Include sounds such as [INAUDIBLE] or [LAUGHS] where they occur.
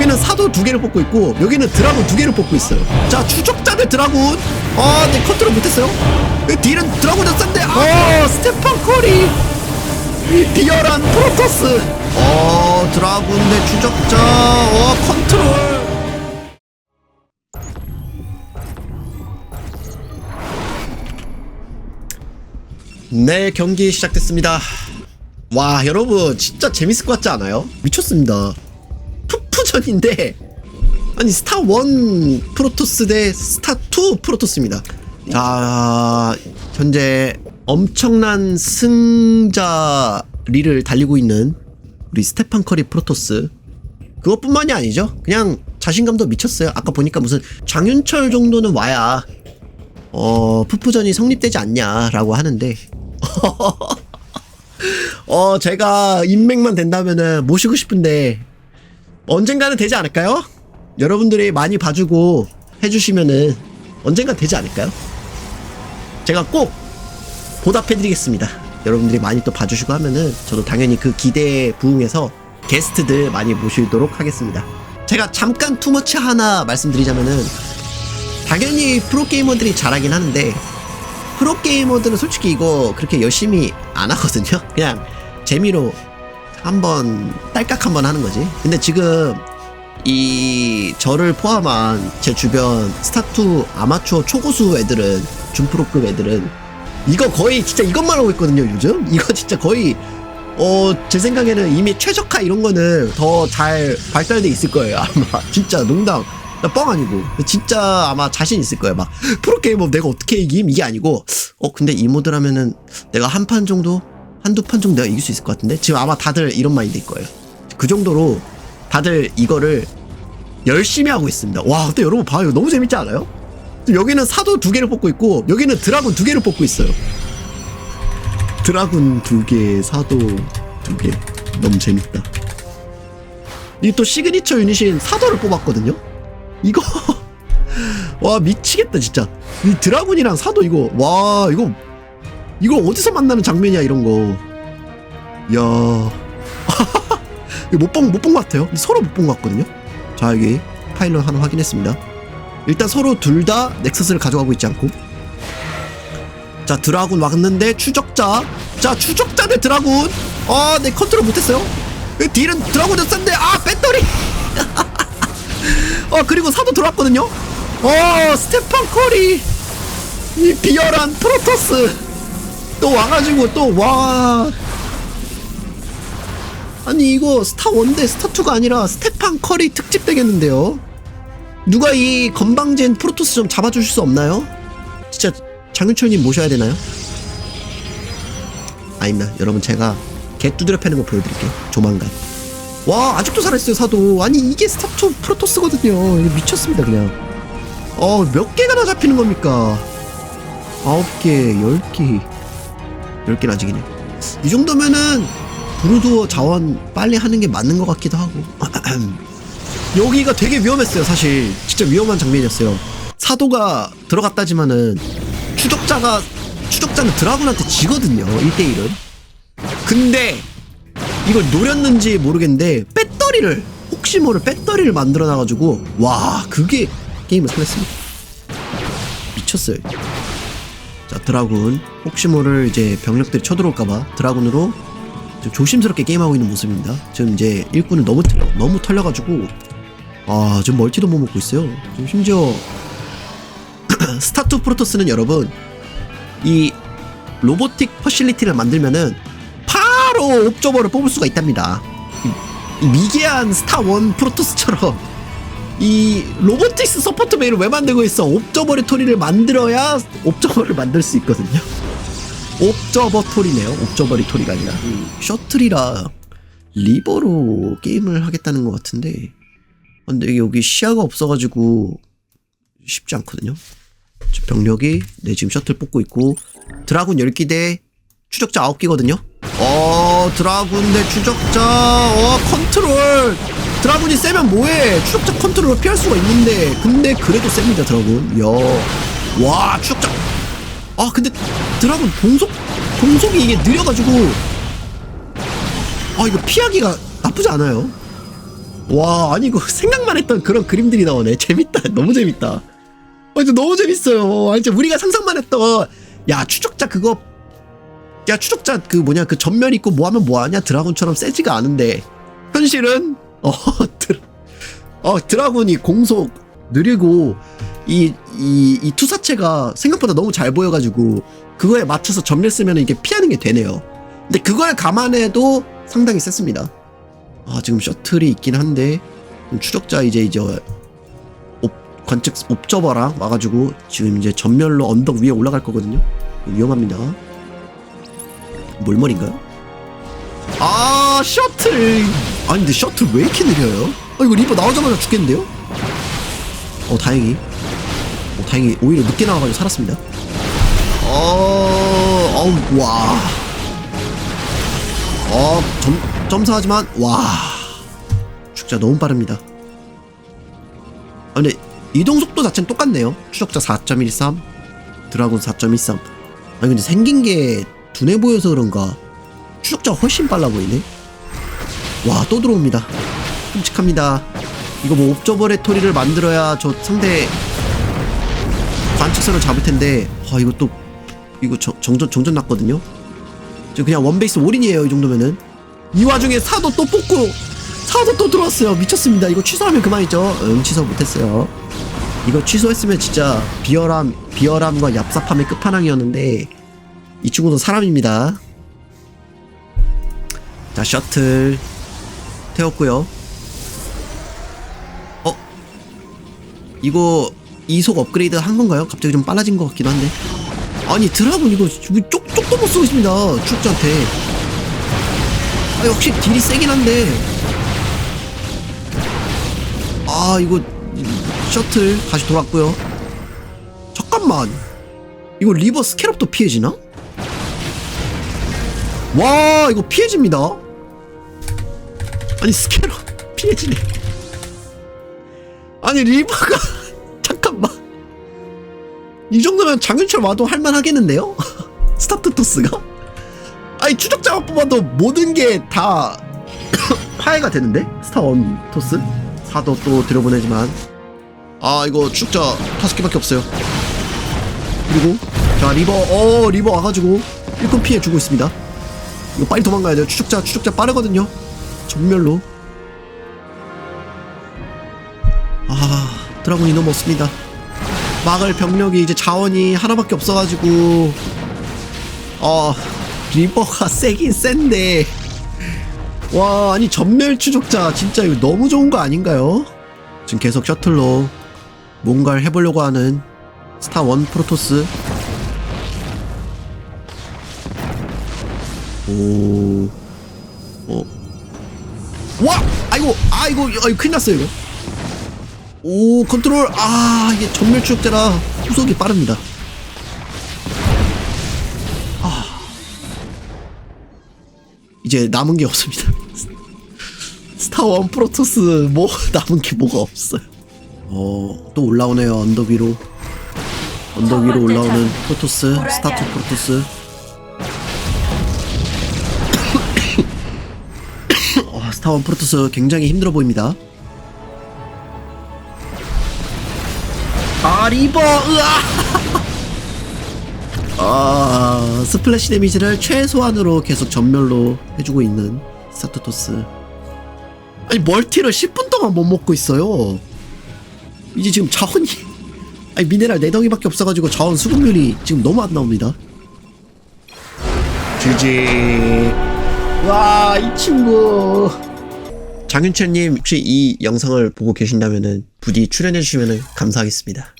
여기는 사도 두 개를 뽑고 있고 여기는 드라군 두 개를 뽑고 있어요. 자 추적자들 드라군. 아네 컨트롤 못했어요? 이 딜은 드라군이 싼데 아 스테판 커리. 이 비열한 프로토스. 어 드라군 대 추적자. 어 컨트롤. 네 경기 시작됐습니다. 와 여러분 진짜 재밌을 것 같지 않아요? 미쳤습니다 푸푸전인데 아니 스타 1 프로토스 대 스타 2 프로토스입니다. 자 현재 엄청난 승자 리를 달리고 있는 우리 스테판 커리 프로토스. 그것뿐만이 아니죠. 그냥 자신감도 미쳤어요. 아까 보니까 무슨 장윤철 정도는 와야 어 푸푸전이 성립되지 않냐라고 하는데. [LAUGHS] 어 제가 인맥만 된다면은 모시고 싶은데 언젠가는 되지 않을까요? 여러분들이 많이 봐주고 해주시면은 언젠가 되지 않을까요? 제가 꼭 보답해드리겠습니다. 여러분들이 많이 또 봐주시고 하면은 저도 당연히 그 기대에 부응해서 게스트들 많이 모시도록 하겠습니다. 제가 잠깐 투머치 하나 말씀드리자면은 당연히 프로게이머들이 잘하긴 하는데 프로게이머들은 솔직히 이거 그렇게 열심히 안 하거든요. 그냥 재미로 한번 딸깍 한번 하는 거지. 근데 지금 이 저를 포함한 제 주변 스타2 아마추어 초고수 애들은 준프로급 애들은 이거 거의 진짜 이것만 하고 있거든요 요즘? 이거 진짜 거의 어 제 생각에는 이미 최적화 이런 거는 더 잘 발달돼 있을 거예요 아마. [LAUGHS] 진짜 농담. 나 뻥 아니고. 진짜 아마 자신 있을 거예요 막. 프로게이머 내가 어떻게 이김? 이게 아니고. 어 근데 이 모드라면은 내가 한 판 정도 한두 판 정도 내가 이길 수 있을 것 같은데 지금 아마 다들 이런 마인드일 거예요 그 정도로 다들 이거를 열심히 하고 있습니다 와 근데 여러분 봐요 이거 너무 재밌지 않아요? 여기는 사도 두 개를 뽑고 있고 여기는 드라군 두 개를 뽑고 있어요 드라군 두 개, 사도 두 개. 너무 재밌다. 이 또 시그니처 유닛인 사도를 뽑았거든요. 이거 [LAUGHS] 와 미치겠다 진짜. 이 드라군이랑 사도 이거 와 이거 이거 어디서 만나는 장면이야 이런 거. 야. [LAUGHS] 이거 못본 못본 것 같아요. 서로 못 본 것 같거든요. 자 여기 파일럿 하나 확인했습니다. 일단 서로 둘 다 넥서스를 가져가고 있지 않고 자 드라군 왔는데 추적자 자 추적자 대 드라군 아 내 컨트롤 못했어요 이 딜은 드라군이 싼데 아 배터리 [LAUGHS] 어 그리고 사도 들어왔거든요 어 스테판 커리 이 비열한 프로토스 또 와가지고 또 와 아니 이거 스타 1대 스타 2가 아니라 스테판 커리 특집 되겠는데요 누가 이 건방진 프로토스 좀 잡아주실 수 없나요? 진짜 장윤철님 모셔야 되나요? 아닙니다. 여러분 제가 개 두드려 패는 거 보여드릴게요. 조만간. 와 아직도 살아있어요 사도. 아니 이게 스타투 프로토스거든요. 이거 미쳤습니다 그냥. 어몇 개가 다 잡히는 겁니까? 아홉 개, 열 개, 열 개는 아직이네. 이 정도면은 브루도어 자원 빨리 하는 게 맞는 것 같기도 하고. [CLEARS THROAT] 여기가 되게 위험했어요 사실. 진짜 위험한 장면이었어요. 사도가 들어갔다지만은 추적자가 추적자는 드라군한테 지거든요 1대1은 근데 이걸 노렸는지 모르겠는데 배터리를 혹시 모를 배터리를 만들어 놔가지고 와 그게 게임을 살렸습니다 미쳤어요 자 드라군. 혹시 모를 이제 병력들이 쳐들어올까봐 드라군으로 좀 조심스럽게 게임하고 있는 모습입니다. 지금 이제 일꾼을 너무 털려 너무 털려가지고 아 지금 멀티도 못 먹고 있어요. 지금 심지어 [CLEARS THROAT] 스타투 프로토스는 여러분 이 로보틱 퍼실리티를 만들면은 바로 옵저버를 뽑을 수가 있답니다. 미개한 스타 원 프로토스처럼 이 로보틱스 서포트 메일을 왜 만들고 있어? 옵저버리토리를 만들어야 옵저버를 만들 수 있거든요. 옵저버토리네요. 옵저버리토리가 아니라 셔틀이라 리버로 게임을 하겠다는 것 같은데 근데 여기 시야가 없어가지고 쉽지 않거든요. 저 병력이 네 지금 셔틀 뽑고 있고 드라군 10기 대 추적자 9기거든요 어 드라군 대 추적자 어 컨트롤 드라군이 세면 뭐해? 추적자 컨트롤을 피할 수가 있는데. 근데 그래도 셉니다 드라군. 야와 추적자 아 근데 드라군 동속 동속이 이게 느려가지고. 아 이거 피하기가 나쁘지 않아요. 와 아니 이거 생각만 했던 그런 그림들이 나오네. 재밌다. [LAUGHS] 너무 재밌다. 아 이거 너무 재밌어요. 아 진짜 우리가 상상만 했던 야 추적자 그거 야 추적자 그 뭐냐 그 전멸 있고 뭐 하면 뭐 하냐? 드라군처럼 세지가 않은데. 현실은 [LAUGHS] 어, 드, 어 드라군이 공속 느리고 이 이 이 투사체가 생각보다 너무 잘 보여가지고 그거에 맞춰서 전멸 쓰면 이게 피하는 게 되네요. 근데 그걸 감안해도 상당히 셌습니다. 아 지금 셔틀이 있긴 한데 추적자 이제 이제 옵, 관측 옵저버랑 와가지고 지금 이제 전멸로 언덕 위에 올라갈 거거든요. 위험합니다. 몰몰인가요? 아 셔틀 아니 근데 셔틀 왜 이렇게 느려요? 아 이거 리버 나오자마자 죽겠는데요? 어 다행히 어 다행히 오히려 늦게 나와가지고 살았습니다 어 어우 와 어, 점, 점사하지만, 와. 추적자 너무 빠릅니다. 아, 근데, 이동 속도 자체는 똑같네요. 추적자 4.13, 드라군 4.13. 아니, 근데 생긴 게 둔해 보여서 그런가. 추적자가 훨씬 빨라 보이네. 와, 또 들어옵니다. 끔찍합니다. 이거 뭐 옵저버레 토리를 만들어야 저 상대 관측선을 잡을 텐데, 아, 이거 또, 이거 정, 정전, 정전 났거든요? 저 그냥 원베이스 올인이에요 이 정도면은. 이 와중에 사도 또 뽑고 사도 또 들어왔어요. 미쳤습니다. 이거 취소하면 그만이죠. 응 취소 못했어요. 이거 취소했으면 진짜 비열함 비열함과 얍삽함의 끝판왕이었는데 이 친구도 사람입니다. 자 셔틀 태웠고요. 어? 이거 이속 업그레이드 한 건가요? 갑자기 좀 빨라진 것 같기도 한데. 아니 드라군 이거 쪽, 쪽도 못 쓰고 있습니다 추적자한테 아 역시 딜이 세긴 한데. 아 이거 셔틀 다시 돌았고요. 잠깐만. 이거 리버 스캐럽도 피해지나? 와 이거 피해집니다 아니 스캐럽 피해지네. 아니 리버가 [LAUGHS] 잠깐만. 이 정도면 장윤철 와도 할만하겠는데요? [LAUGHS] 스타트 토스가? 아니 추적자만 뽑아도 모든 게 다 [COUGHS] 파해가 되는데? 스타원 토스? 사도 또 들여보내지만. 아 이거 추적자 다섯 개밖에 없어요. 그리고 자 리버. 어 리버 와가지고 일꾼 피해 주고 있습니다. 이거 빨리 도망가야 돼요. 추적자 추적자 빠르거든요 전멸로? 아 드라군이 너무 없습니다. 막을 병력이 이제 자원이 하나밖에 없어가지고. 어 리버가 [LAUGHS] 세긴 센데. 와 아니 전멸 추적자 진짜 이거 너무 좋은 거 아닌가요? 지금 계속 셔틀로 뭔가를 해보려고 하는 스타 원 프로토스. 오. 어. 와! 아이고 아이고 아이고 큰일 났어요 이거. 오 컨트롤. 아 이게 전멸 추적자라 후속이 빠릅니다. 아. 이제 남은 게 없습니다. [LAUGHS] 스타원 프로토스 뭐 [LAUGHS] 남은 게 뭐가 없어요. 어 또 올라오네요 언덕 위로. 언덕 위로 올라오는 프로토스 스타트 프로토스 스타원 프로토스 굉장히 힘들어 보입니다. 아 리버! 으아! [LAUGHS] 아 스플래시 데미지를 최소한으로 계속 전멸로 해주고 있는 스타투토스. 아니 멀티를 10분 동안 못 먹고 있어요. 이제 지금 자원이 [LAUGHS] 아니 미네랄 4덩이밖에 없어가지고 자원 수급률이 지금 너무 안 나옵니다. GG 와이 친구 장윤철님 혹시 이 영상을 보고 계신다면은 부디 출연해 주시면 감사하겠습니다